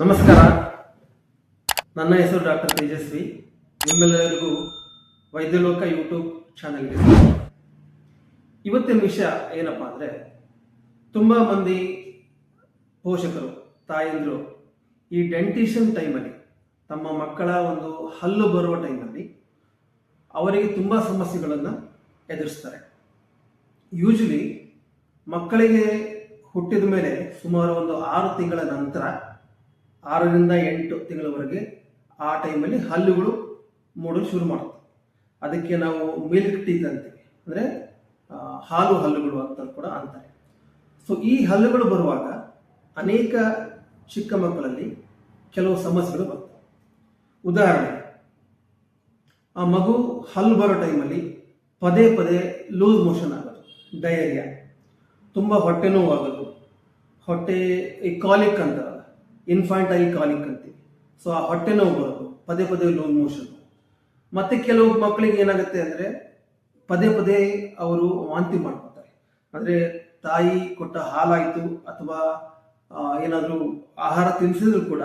ನಮಸ್ಕಾರ. ನನ್ನ ಹೆಸರು ಡಾಕ್ಟರ್ ತೇಜಸ್ವಿ. ನಿಮ್ಮೆಲ್ಲರಿಗೂ ವೈದ್ಯಲೋಕ ಯೂಟ್ಯೂಬ್ ಚಾನಲ್ಗೆ. ಇವತ್ತಿನ ವಿಷಯ ಏನಪ್ಪ ಅಂದರೆ, ತುಂಬ ಮಂದಿ ಪೋಷಕರು, ತಾಯಂದರು ಈ ಡೆಂಟಿಷನ್ ಟೈಮಲ್ಲಿ, ತಮ್ಮ ಮಕ್ಕಳ ಒಂದು ಹಲ್ಲು ಬರುವ ಟೈಮಲ್ಲಿ ಅವರಿಗೆ ತುಂಬ ಸಮಸ್ಯೆಗಳನ್ನು ಎದುರಿಸ್ತಾರೆ. ಯೂಶಲಿ ಮಕ್ಕಳಿಗೆ ಹುಟ್ಟಿದ ಮೇಲೆ ಸುಮಾರು ಒಂದು ಆರು ತಿಂಗಳ ನಂತರ ಆರರಿಂದ ಎಂಟು ತಿಂಗಳವರೆಗೆ ಆ ಟೈಮಲ್ಲಿ ಹಲ್ಲುಗಳು ಮೂಡಲು ಶುರು ಮಾಡುತ್ತೆ. ಅದಕ್ಕೆ ನಾವು ಮಿಲ್ಕ್ ಟೀತ್ ಅಂತೀವಿ. ಅಂದರೆ ಹಾಲು ಹಲ್ಲುಗಳು ಅಂತ ಕೂಡ ಅಂತಾರೆ. ಸೊ ಈ ಹಲ್ಲುಗಳು ಬರುವಾಗ ಅನೇಕ ಚಿಕ್ಕ ಮಕ್ಕಳಲ್ಲಿ ಕೆಲವು ಸಮಸ್ಯೆಗಳು ಬರ್ತವೆ. ಉದಾಹರಣೆ, ಆ ಮಗು ಹಲ್ಲು ಬರೋ ಟೈಮಲ್ಲಿ ಪದೇ ಪದೇ ಲೂಸ್ ಮೋಷನ್ ಆಗೋದು, ಡಯರಿಯಾ. ತುಂಬ ಹೊಟ್ಟೆ ನೋವು ಆಗೋದು, ಹೊಟ್ಟೆ ಈ ಕಾಲಿಕ್ ಅಂತಾರಲ್ಲ ಇನ್ಫಾಂಟೈಲ್ ಕಾಲಿಕ್ ಅಂತೀವಿ. ಸೊ ಆ ಹೊಟ್ಟೆ ನೋವು ಬರೋದು, ಪದೇ ಪದೇ ಲೂಸ್ ಮೋಷನ್ ಮತ್ತೆ ಕೆಲವು ಮಕ್ಕಳಿಗೆ ಏನಾಗುತ್ತೆ ಅಂದರೆ, ಪದೇ ಪದೇ ಅವರು ವಾಂತಿ ಮಾಡ್ಕೊತಾರೆ ಅಂದರೆ ತಾಯಿ ಕೊಟ್ಟ ಹಾಲಾಯಿತು ಅಥವಾ ಏನಾದರೂ ಆಹಾರ ತಿನ್ನಿಸಿದ್ರು ಕೂಡ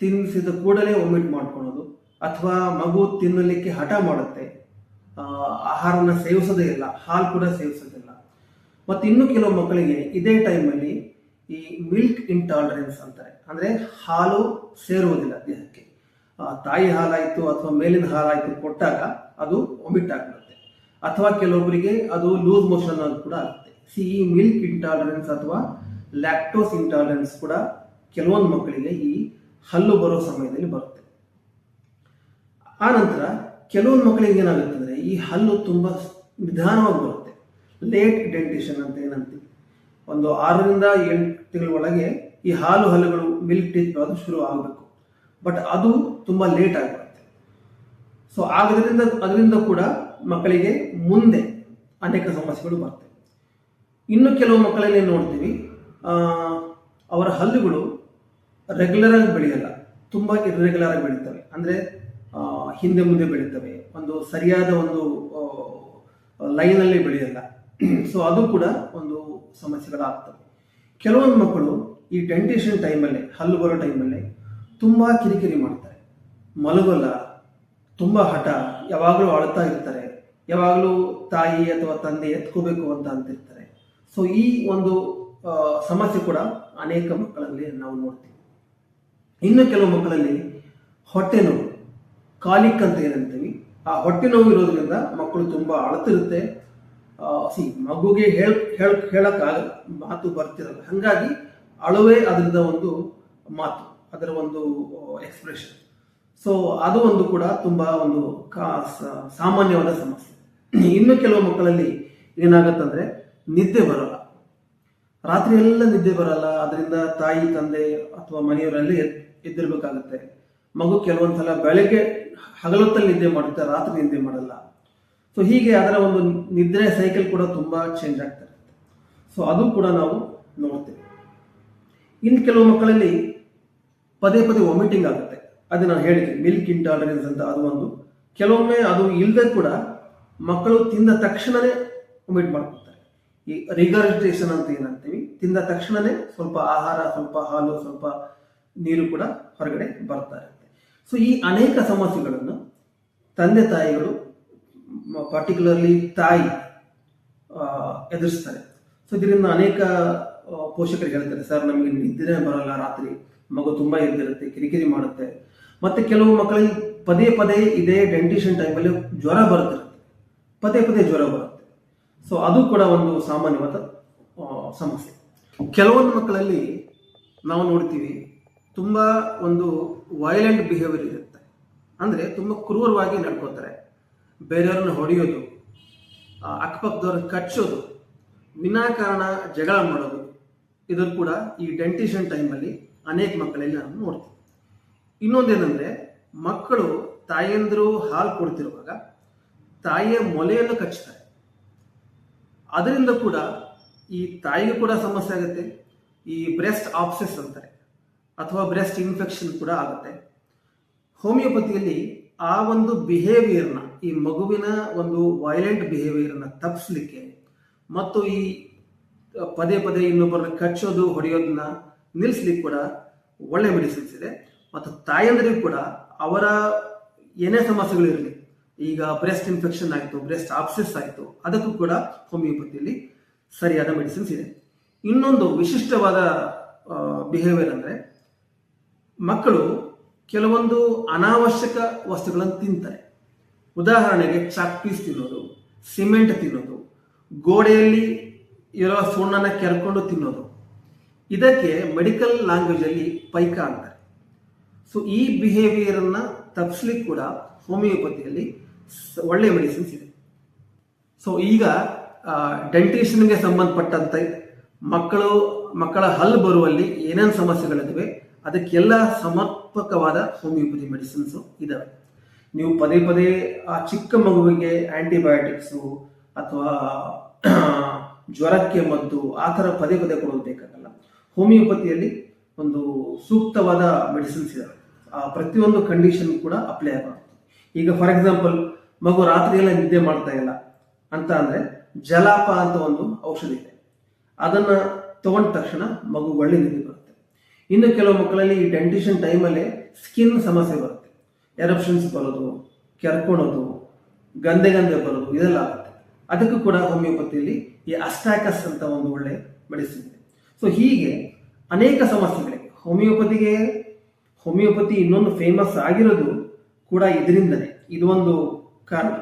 ತಿನ್ನಿಸಿದ ಕೂಡಲೇ ವಾಮಿಟ್ ಮಾಡ್ಕೊಳ್ಳೋದು ಅಥವಾ ಮಗು ತಿನ್ನಲಿಕ್ಕೆ ಹಠ ಮಾಡುತ್ತೆ ಆಹಾರನ ಸೇವಿಸೋದೇ ಇಲ್ಲ, ಹಾಲು ಕೂಡ ಸೇವಿಸೋದಿಲ್ಲ ಮತ್ತು ಇನ್ನು ಕೆಲವು ಮಕ್ಕಳಿಗೆ ಇದೇ ಟೈಮಲ್ಲಿ ಈ ಮಿಲ್ಕ್ ಇಂಟಾಲರೆನ್ಸ್ ಅಂತಾರೆ. ಅಂದರೆ ಹಾಲು ಸೇರುವುದಿಲ್ಲ ದೇಹಕ್ಕೆ. ತಾಯಿ ಹಾಲಾಯಿತು ಅಥವಾ ಮೇಲಿನ ಹಾಲಾಯಿತು ಕೊಟ್ಟಾಗ ಅದು ಒಮಿಟ್ ಆಗಿಬಿಡುತ್ತೆ. ಅಥವಾ ಕೆಲವೊಬ್ಬರಿಗೆ ಅದು ಲೂಸ್ ಮೋಷನ್ ಅಂತ ಕೂಡ ಆಗುತ್ತೆ. ಸಿ ಈ ಮಿಲ್ಕ್ ಇಂಟಾಲರೆನ್ಸ್ ಅಥವಾ ಲ್ಯಾಕ್ಟೋಸ್ ಇಂಟಾಲರೆನ್ಸ್ ಕೂಡ ಕೆಲವೊಂದು ಮಕ್ಕಳಿಗೆ ಈ ಹಲ್ಲು ಬರೋ ಸಮಯದಲ್ಲಿ ಬರುತ್ತೆ. ಆ ನಂತರ ಕೆಲವೊಂದು ಮಕ್ಕಳಿಗೆ ಏನಾಗುತ್ತೆ ಅಂದರೆ ಈ ಹಲ್ಲು ತುಂಬ ನಿಧಾನವಾಗಿ ಬರುತ್ತೆ. ಲೇಟ್ ಡೆಂಟಿಷನ್ ಅಂತ ಏನಂತೀವಿ. ಒಂದು ಆರರಿಂದ ಎಂಟು ತಿಂಗಳ ಒಳಗೆ ಈ ಹಾಲು ಹಲ್ಲುಗಳು ಮಿಲ್ಕ್ ಟೀತ್ ಅದು ಶುರು ಆಗಬೇಕು. ಬಟ್ ಅದು ತುಂಬ ಲೇಟ್ ಆಗಿರುತ್ತೆ ಸೊ ಆಗದ್ರಿಂದ ಅದರಿಂದ ಕೂಡ ಮಕ್ಕಳಿಗೆ ಮುಂದೆ ಅನೇಕ ಸಮಸ್ಯೆಗಳು ಬರ್ತವೆ. ಇನ್ನು ಕೆಲವು ಮಕ್ಕಳಲ್ಲಿ ನೋಡ್ತೀವಿ. ಅವರ ಹಲ್ಲುಗಳು ರೆಗ್ಯುಲರ್ ಆಗಿ ಬೆಳೆಯಲ್ಲ. ತುಂಬ ಇರ್ರೆಗ್ಯುಲರ್ ಆಗಿ ಬೆಳೀತವೆ. ಅಂದರೆ ಹಿಂದೆ ಮುಂದೆ ಬೆಳೀತವೆ. ಒಂದು ಸರಿಯಾದ ಒಂದು ಲೈನಲ್ಲಿ ಬೆಳೆಯಲ್ಲ. ಸೊ ಅದು ಕೂಡ ಒಂದು ಸಮಸ್ಯೆಗಳಾಗ್ತವೆ. ಕೆಲವೊಂದು ಮಕ್ಕಳು ಈ ಡೆಂಟೇಷನ್ ಟೈಮಲ್ಲಿ ಹಲ್ಲು ಬರೋ ಟೈಮಲ್ಲಿ ತುಂಬ ಕಿರಿಕಿರಿ ಮಾಡ್ತಾರೆ. ಮಲಗಲ್ಲ, ತುಂಬ ಹಠ, ಯಾವಾಗಲೂ ಅಳ್ತಾ ಇರ್ತಾರೆ. ಯಾವಾಗಲೂ ತಾಯಿ ಅಥವಾ ತಂದೆ ಎತ್ಕೋಬೇಕು ಅಂತ ಅಂತಿರ್ತಾರೆ. ಸೊ ಈ ಒಂದು ಸಮಸ್ಯೆ ಕೂಡ ಅನೇಕ ಮಕ್ಕಳಲ್ಲಿ ನಾವು ನೋಡ್ತೀವಿ. ಇನ್ನು ಕೆಲವು ಮಕ್ಕಳಲ್ಲಿ ಹೊಟ್ಟೆ ನೋವು ಕಾಲಿಕ್ ಅಂತ ಏನಂತೀವಿ, ಆ ಹೊಟ್ಟೆ ನೋವು ಇರೋದ್ರಿಂದ ಮಕ್ಕಳು ತುಂಬ ಅಳ್ತಿರುತ್ತೆ ಸಿ ಮಗುಗೆ ಹೇಳ್ ಹೇಳ್ ಹೇಳಕ್ಕಾಗಲ್ಲ ಮಾತು ಬರ್ತಿರಲ್ಲ. ಹಾಗಾಗಿ ಅಳುವೆ ಅದರಿಂದ ಒಂದು ಮಾತು, ಅದರ ಒಂದು ಎಕ್ಸ್ಪ್ರೆಷನ್ ಸೊ ಅದು ಒಂದು ಕೂಡ ತುಂಬ ಒಂದು ಸಾಮಾನ್ಯವಾದ ಸಮಸ್ಯೆ. ಇನ್ನು ಕೆಲವು ಮಕ್ಕಳಲ್ಲಿ ಏನಾಗತ್ತಂದ್ರೆ ನಿದ್ದೆ ಬರಲ್ಲ. ರಾತ್ರಿ ಎಲ್ಲ ನಿದ್ದೆ ಬರಲ್ಲ. ಅದರಿಂದ ತಾಯಿ, ತಂದೆ ಅಥವಾ ಮನೆಯವರಲ್ಲಿ ಎದ್- ಎದ್ದಿರ್ಬೇಕಾಗತ್ತೆ. ಮಗು ಕೆಲವೊಂದ್ಸಲ ಬೆಳಗ್ಗೆ ಹಗಲೊತ್ತಲ್ಲಿ ನಿದ್ದೆ ಮಾಡುತ್ತೆ, ರಾತ್ರಿ ನಿದ್ದೆ ಮಾಡಲ್ಲ. ಸೊ ಹೀಗೆ ಅದರ ಒಂದು ನಿದ್ರೆ ಸೈಕಲ್ ಕೂಡ ತುಂಬ ಚೇಂಜ್ ಆಗ್ತಾ ಇರುತ್ತೆ. ಸೊ ಅದು ಕೂಡ ನಾವು ನೋಡ್ತೇವೆ. ಇನ್ನು ಕೆಲವು ಮಕ್ಕಳಲ್ಲಿ ಪದೇ ಪದೇ ವಾಮಿಟಿಂಗ್ ಆಗುತ್ತೆ. ಅದೇ ನಾನು ಹೇಳಿದೆ ಮಿಲ್ಕ್ ಇಂಟಾಲರೆನ್ಸ್ ಅಂತ ಅದು ಒಂದು. ಕೆಲವೊಮ್ಮೆ ಅದು ಇಲ್ಲದೆ ಕೂಡ ಮಕ್ಕಳು ತಿಂದ ತಕ್ಷಣವೇ ವಾಮಿಟ್ ಮಾಡ್ಕೊತಾರೆ ಈ ರಿಗರ್ಜೇಷನ್ ಅಂತ ಏನಂತೀವಿ, ತಿಂದ ತಕ್ಷಣವೇ ಸ್ವಲ್ಪ ಆಹಾರ, ಸ್ವಲ್ಪ ಹಾಲು, ಸ್ವಲ್ಪ ನೀರು ಕೂಡ ಹೊರಗಡೆ ಬರ್ತಾ ಇರುತ್ತೆ. ಸೊ ಈ ಅನೇಕ ಸಮಸ್ಯೆಗಳನ್ನು ತಂದೆ ತಾಯಿಗಳು ಪರ್ಟಿಕ್ಯುಲರ್ಲಿ ತಾಯಿ ಎದುರಿಸ್ತಾರೆ. ಸೊ ಇದರಿಂದ ಅನೇಕ ಪೋಷಕರು ಹೇಳ್ತಾರೆ, ಸರ್, ನಮಗೆ ನಿದ್ದೆ ಬರಲ್ಲ ರಾತ್ರಿ. ಮಗು ತುಂಬ ಎದ್ದಿರುತ್ತೆ, ಕಿರಿಕಿರಿ ಮಾಡುತ್ತೆ. ಮತ್ತೆ ಕೆಲವು ಮಕ್ಕಳಿಗೆ ಪದೇ ಪದೇ ಇದೇ ಡೆಂಟಿಷನ್ ಟೈಮಲ್ಲಿ ಜ್ವರ ಬರುತ್ತಿರುತ್ತೆ ಪದೇ ಪದೇ ಜ್ವರ ಬರುತ್ತೆ. ಸೊ ಅದು ಕೂಡ ಒಂದು ಸಾಮಾನ್ಯವಾದ ಸಮಸ್ಯೆ. ಕೆಲವೊಂದು ಮಕ್ಕಳಲ್ಲಿ ನಾವು ನೋಡ್ತೀವಿ, ತುಂಬ ಒಂದು ವೈಲೆಂಟ್ ಬಿಹೇವಿಯರ್ ಇರುತ್ತೆ. ಅಂದರೆ ತುಂಬ ಕ್ರೂರವಾಗಿ ನಡ್ಕೋತಾರೆ. ಬೇರೆಯವ್ರನ್ನ ಹೊಡೆಯೋದು ಅಕ್ಕಪಕ್ಕದವ್ರ ಕಚ್ಚೋದು, ವಿನಾಕಾರಣ ಜಗಳ ಮಾಡೋದು, ಇದನ್ನು ಕೂಡ ಈ ಡೆಂಟಿಷನ್ ಟೈಮಲ್ಲಿ ಅನೇಕ ಮಕ್ಕಳಲ್ಲಿ ನಾವು ನೋಡ್ತೀವಿ ಇನ್ನೊಂದೇನೆಂದರೆ, ಮಕ್ಕಳು ತಾಯಂದಿರು ಹಾಲು ಕೊಡ್ತಿರುವಾಗ ತಾಯಿಯ ಮೊಲೆಯನ್ನು ಕಚ್ಚುತ್ತಾರೆ. ಅದರಿಂದ ಕೂಡ ಈ ತಾಯಿಗೆ ಕೂಡ ಸಮಸ್ಯೆ ಆಗುತ್ತೆ, ಈ ಬ್ರೆಸ್ಟ್ ಆಪ್ಸೆಸ್ ಅಂತಾರೆ, ಅಥವಾ ಬ್ರೆಸ್ಟ್ ಇನ್ಫೆಕ್ಷನ್ ಕೂಡ ಆಗುತ್ತೆ. ಹೋಮಿಯೋಪತಿಯಲ್ಲಿ ಆ ಒಂದು ಬಿಹೇವಿಯರ್ನ ಈ ಮಗುವಿನ ಒಂದು ವೈಲೆಂಟ್ ಬಿಹೇವಿಯರನ್ನು ತಪ್ಪಿಸ್ಲಿಕ್ಕೆ ಮತ್ತು ಈ ಪದೇ ಪದೇ ಇನ್ನೊಬ್ಬರನ್ನ ಕಚ್ಚೋದು, ಹೊಡೆಯೋದನ್ನ ನಿಲ್ಲಿಸ್ಲಿಕ್ಕೆ ಕೂಡ ಒಳ್ಳೆ ಮೆಡಿಸಿನ್ಸ್ ಇದೆ. ಮತ್ತು ತಾಯಂದರಿಗೂ ಕೂಡ ಅವರ ಏನೇ ಸಮಸ್ಯೆಗಳಿರಲಿ ಈಗ ಬ್ರೆಸ್ಟ್ ಇನ್ಫೆಕ್ಷನ್ ಆಯಿತು ಬ್ರೆಸ್ಟ್ ಆಪ್ಸಿಸ್ ಆಯಿತು, ಅದಕ್ಕೂ ಕೂಡ ಹೋಮಿಯೋಪತಿಯಲ್ಲಿ ಸರಿಯಾದ ಮೆಡಿಸಿನ್ಸ್ ಇದೆ. ಇನ್ನೊಂದು ವಿಶಿಷ್ಟವಾದ ಬಿಹೇವಿಯರ್ ಅಂದರೆ ಮಕ್ಕಳು ಕೆಲವೊಂದು ಅನಾವಶ್ಯಕ ವಸ್ತುಗಳನ್ನು ತಿಂತಾರೆ. ಉದಾಹರಣೆಗೆ ಚಾಕ್ ಪೀಸ್ ತಿನ್ನೋದು, ಸಿಮೆಂಟ್ ತಿನ್ನೋದು, ಗೋಡೆಯಲ್ಲಿ ಇರೋ ಸುಣ್ಣನ ಕೆರ್ಕೊಂಡು ತಿನ್ನೋದು. ಇದಕ್ಕೆ ಮೆಡಿಕಲ್ ಲ್ಯಾಂಗ್ವೇಜ್ ಅಲ್ಲಿ ಪೈಕ ಅಂತಾರೆ. ಸೊ ಈ ಬಿಹೇವಿಯರ್ ಅನ್ನ ತಪ್ಪಿಸ್ಲಿಕ್ಕೆ ಕೂಡ ಹೋಮಿಯೋಪತಿಯಲ್ಲಿ ಒಳ್ಳೆ ಮೆಡಿಸಿನ್ಸ್ ಇದೆ. ಸೊ ಈಗ ಡೆಂಟಿಷನ್ಗೆ ಸಂಬಂಧಪಟ್ಟಂತೆ ಮಕ್ಕಳು, ಮಕ್ಕಳ ಹಲ್ಲು ಬರುವಲ್ಲಿ ಏನೇನು ಸಮಸ್ಯೆಗಳಿವೆ ಅದಕ್ಕೆಲ್ಲ ಸಮರ್ಪಕವಾದ ಹೋಮಿಯೋಪತಿ ಮೆಡಿಸಿನ್ಸು ಇದಾವೆ. ನೀವು ಪದೇ ಪದೇ ಆ ಚಿಕ್ಕ ಮಗುವಿಗೆ ಆಂಟಿಬಯೋಟಿಕ್ಸು ಅಥವಾ ಜ್ವರಕ್ಕೆ ಮದ್ದು ಆ ಥರ ಪದೇ ಪದೇ ಕೊಡೋದು ಬೇಕಾಗಲ್ಲ ಹೋಮಿಯೋಪತಿಯಲ್ಲಿ ಒಂದು ಸೂಕ್ತವಾದ ಮೆಡಿಸಿನ್ಸ್ ಇದೆ. ಆ ಪ್ರತಿಯೊಂದು ಕಂಡೀಷನ್ ಕೂಡ ಅಪ್ಲೈ ಆಗುತ್ತೆ. ಈಗ ಫಾರ್ ಎಕ್ಸಾಂಪಲ್ ಮಗು ರಾತ್ರಿ ಎಲ್ಲ ನಿದ್ದೆ ಮಾಡ್ತಾ ಇಲ್ಲ ಅಂತ ಅಂದರೆ ಜಲಾಪ ಅಂತ ಒಂದು ಔಷಧಿ ಇದೆ. ಅದನ್ನ ತಗೊಂಡ ತಕ್ಷಣ ಮಗು ಒಳ್ಳೆ ನಿದ್ದೆ ಬರುತ್ತೆ. ಇನ್ನು ಕೆಲವು ಮಕ್ಕಳಲ್ಲಿ ಈ ಡೆಂಟಿಷನ್ ಟೈಮಲ್ಲೇ ಸ್ಕಿನ್ ಸಮಸ್ಯೆ ಬರುತ್ತೆ. ಎರಪ್ಷನ್ಸ್ ಬರೋದು, ಕೆರ್ಕೊಳೋದು ಗಂದೆ ಗಂದೆ ಬರೋದು, ಇದೆಲ್ಲ ಆಗುತ್ತೆ. ಅದಕ್ಕೂ ಕೂಡ ಹೋಮಿಯೋಪತಿಯಲ್ಲಿ ಈ ಅಸ್ಟ್ಯಾಕಸ್ ಅಂತ ಒಂದು ಒಳ್ಳೆ ಮೆಡಿಸಿನ್ ಇದೆ. ಸೊ ಹೀಗೆ ಅನೇಕ ಸಮಸ್ಯೆಗಳಿವೆ. ಹೋಮಿಯೋಪತಿಗೆ ಹೋಮಿಯೋಪತಿ ಇನ್ನೊಂದು ಫೇಮಸ್ ಆಗಿರೋದು ಕೂಡ ಇದರಿಂದನೇ. ಇದು ಒಂದು ಕಾರಣ.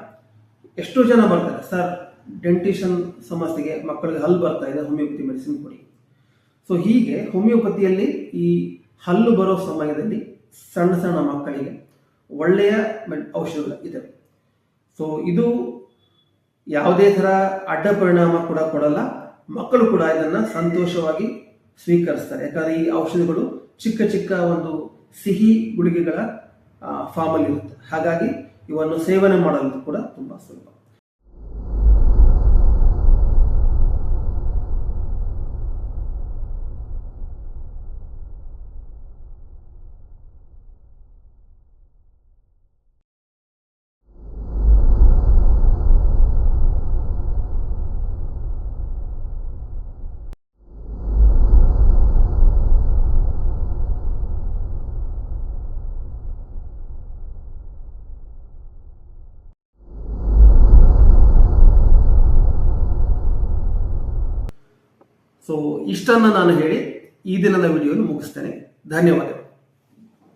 ಎಷ್ಟೋ ಜನ ಬರ್ತಾರೆ, ಸರ್ ಡೆಂಟಿಷನ್ ಸಮಸ್ಯೆಗೆ ಮಕ್ಕಳಿಗೆ ಹಲ್ಲು ಬರ್ತಾ ಇದೆ ಹೋಮಿಯೋಪತಿ ಮೆಡಿಸಿನ್ ಕೊಡಿ. ಸೊ ಹೀಗೆ ಹೋಮಿಯೋಪತಿಯಲ್ಲಿ ಈ ಹಲ್ಲು ಬರೋ ಸಮಯದಲ್ಲಿ ಸಣ್ಣ ಸಣ್ಣ ಮಕ್ಕಳಿಗೆ ಒಳ್ಳೆಯ ಔಷಧಗಳು ಇದಾವೆ ಸೊ ಇದು ಯಾವುದೇ ಥರ ಅಡ್ಡ ಪರಿಣಾಮ ಕೂಡ ಕೊಡಲ್ಲ. ಮಕ್ಕಳು ಕೂಡ ಇದನ್ನ ಸಂತೋಷವಾಗಿ ಸ್ವೀಕರಿಸ್ತಾರೆ. ಯಾಕಂದ್ರೆ ಈ ಔಷಧಿಗಳು ಚಿಕ್ಕ ಚಿಕ್ಕ ಒಂದು ಸಿಹಿ ಗುಳಿಗೆಗಳ ಫಾರ್ಮಲ್ಲಿ ಇರುತ್ತೆ. ಹಾಗಾಗಿ ಇವನ್ನು ಸೇವನೆ ಮಾಡಲು ಕೂಡ ತುಂಬಾ ಸುಲಭ. ಸೊ ಇಷ್ಟನ್ನು ನಾನು ಹೇಳಿ ಈ ದಿನದ ವಿಡಿಯೋನ ಮುಗಿಸ್ತೇನೆ. ಧನ್ಯವಾದಗಳು.